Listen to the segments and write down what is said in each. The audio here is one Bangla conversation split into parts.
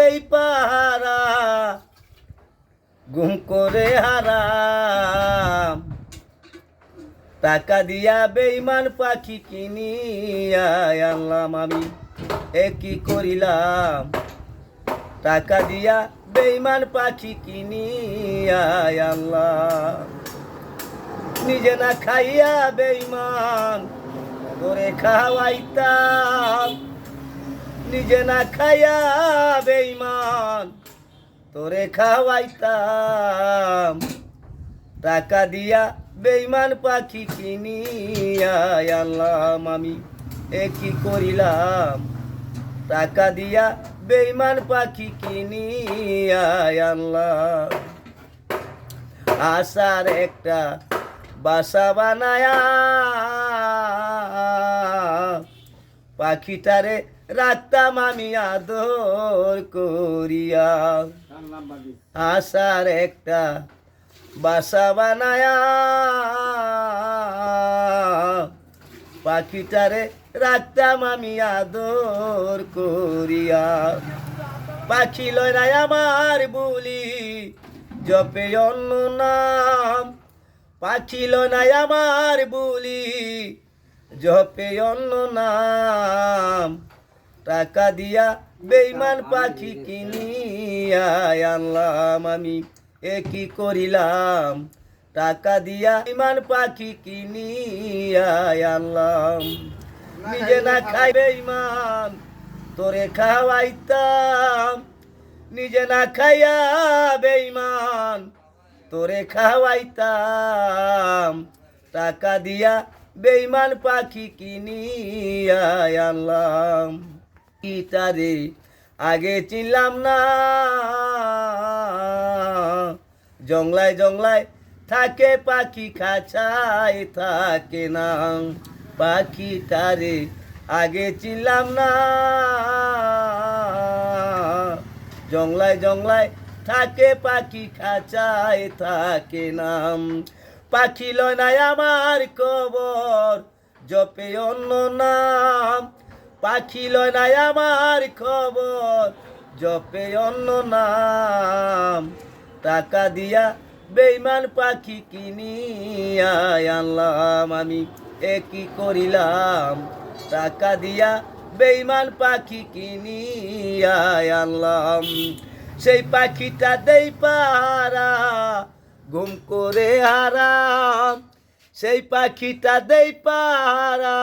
দেই পাহারা, গুম করে হারাম। টাকা দিয়া বেইমান পাখি কিনিয়া আনলাম আমি, এ কি করিলাম? টাকা দিয়া বেইমান পাখি কিনিয়া আনলাম। নিজে না খাইয়া বেইমান তোরে খাওয়াইতাম। নিজে না খাইয়া বেইমান তোরে খাওয়াইতাম। টাকা দিয়া বেইমান পাখি কিনিয়া আনলাম আমি, এ কি করিলাম? টাকা দিয়া বেইমান পাখি কিনিয়া আনলাম। আশার একটা বাসা বানায়া, পাখিটারে রাখতাম আমি আদর করিয়া। আশার একটা বাসা বানায়া পাখিটারে রাখতাম আমি আদর করিয়া। পাখি লয় নাই আমার বলি, জপে অন্য নাম। পাখি লয় নাই আমার বলি, জপে অন্য নাম। টাকা দিয়া বেইমান পাখি কিনিয়া আনলাম আমি। এ কি করিলাম? টাকা দিয়া ইমান পাখি কিনিয়া আনলাম। নিজে না খাই বেইমান তোরে খাওয়াইতাম। নিজে না খাইয়া বেইমান তোরে খাওয়াইতাম। টাকা দিয়া বেইমান পাখি কিনিয়া আনলাম। ইটারে আগে চিনলাম না। জংলায় জংলায় থাকে পাখি খাঁচায়, থাকে না। পাখিটারে, আগে চিনলাম না। জংলায় জংলায় থাকে পাখি খাঁচায়, থাকে নাম পাখি লয় নাই আমার খবর, জপে অন্য নাম। পাখি লয় নাই আমার খবর, জপে অন্য নাম। টাকা দিয়া বেইমান পাখি কিনিয়া আনলাম আমি, এ কি করিলাম? টাকা দিয়া বেইমান পাখি কিনিয়া আনলাম, সেই পাখিটা দেই পাহারা ঘুম করে হারাম। সেই পাখিটা দেই পাহারা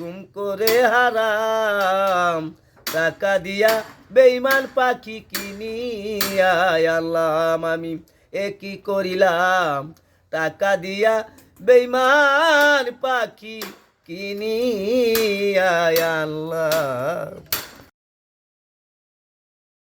ঘুম করে হারাম। টাকা দিয়া বেইমান পাখি কিনিয়া আল্লাহ আমি এ কি করিলাম? টাকা দিয়া বেইমান পাখি কিনিয়া আনলাম